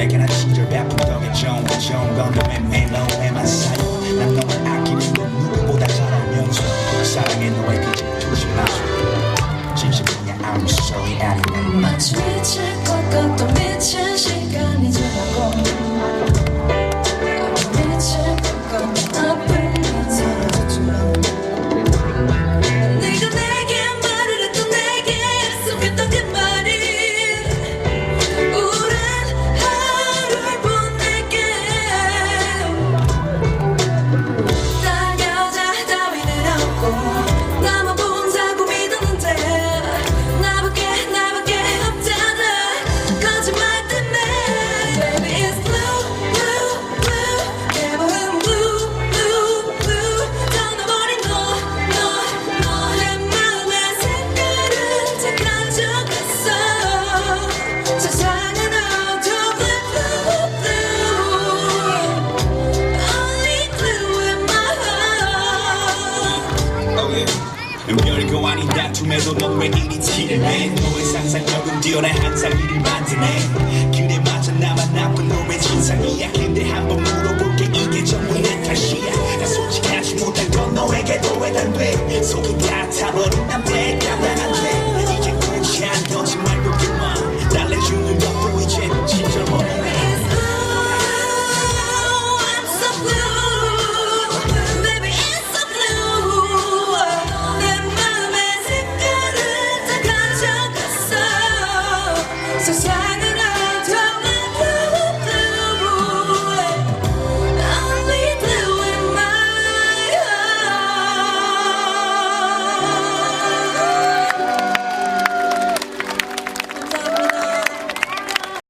고백은 한 시절 베푼 덕에 좋은 좋은 건데 왜 너의 마사요 난 너를 아끼는 건 누구보다 잘하면서 사랑해 너의 그 질투지 마 진심이야 I'm sorry 아니면 마치 미칠 것 같던 미친 시 아닌 다툼에도 넌왜 이리 티를 내 너의 상상력은 뛰어나 항상 일을 만드네. 그래 맞아 나만 나쁜 놈의 진상이야. 근데 한번 물어볼